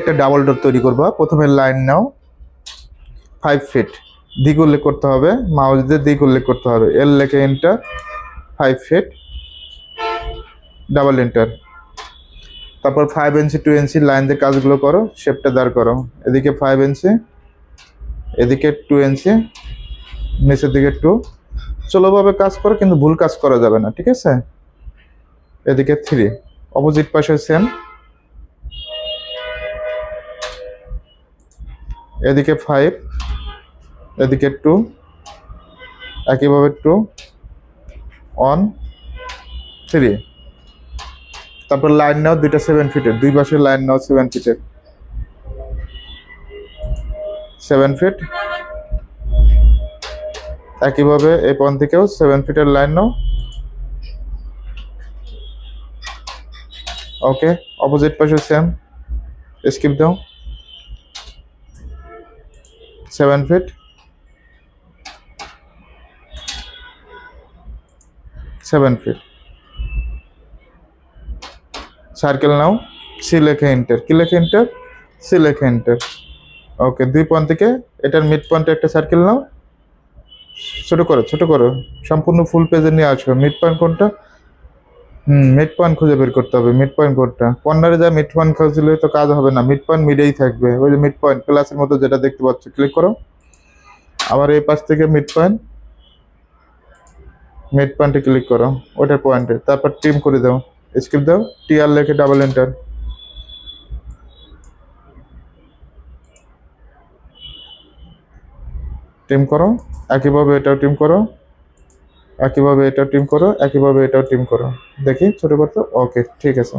একটা double door তৈরি করবা। প্রথমে লাইন নাও। ফাইভ ফিট দিক উল্লেখ করতে হবে। মাউস দিয়ে দিক উল্লেখ করতে হবে। এল লেখে enter five feet double enter তারপর five inch two inch line দিয়ে কাজগুলো করো। শেপটা দাঁড় করো। এদিকে ফাইভ ইঞ্চি এদিকে টু ইঞ্চি নিচের দিকে টু চলোভাবে কাজ করো, কিন্তু ভুল কাজ করা যাবে না, ঠিক আছে? এদিকে থ্রি অপোজিট পাশে সেম এদিকে ফাইভ এদিকে টু একইভাবে টু ওয়ান থ্রি তারপর লাইন নাও, দুইটা সেভেন ফিটের দুই পাশে লাইন নাও সেভেন ফিটের সেভেন ফিট একইভাবে এই পয়েন্ট থেকেও সেভেন ফিটের লাইন নাও। ওকে অপোজিট পাশে সেম স্কিপ দাও। Seven feet. Seven feet. Circle নাও। সি লেখে এন্টার কি লেখে এন্টার সি লেখে ওকে দুই পয়েন্ট থেকে এটার মিড পয়েন্টে একটা সার্কেল নাও। ছোট করো ছোট করো। সম্পূর্ণ ফুল পেজে নিয়ে আসো মিড পয়েন্ট কোনটা? হুম মিড পয়েন্ট খুঁজে বের করতে হবে মিড পয়েন্ট কোনটা কর্নারে যা মিড পয়েন্ট খুঁজলে তো কাজ হবে না। মিড পয়েন্ট মিডেই থাকবে। ওই যে মিড পয়েন্ট ক্লাসের মতো যেটা দেখতে পাচ্ছ ক্লিক করো। আবার এই পাশ থেকে মিড পয়েন্ট মিড পয়েন্টে ক্লিক করো ওটার পয়েন্টে তারপর টিম করে দাও স্কিপ দাও টি আর লেখে ডাবল এন্টার টিম করো, একইভাবে এটাও টিম করো। একইভাবে এটা টিম করো একইভাবে এটাও টিম করো। দেখি ছোটো করতে ওকে ঠিক আছে।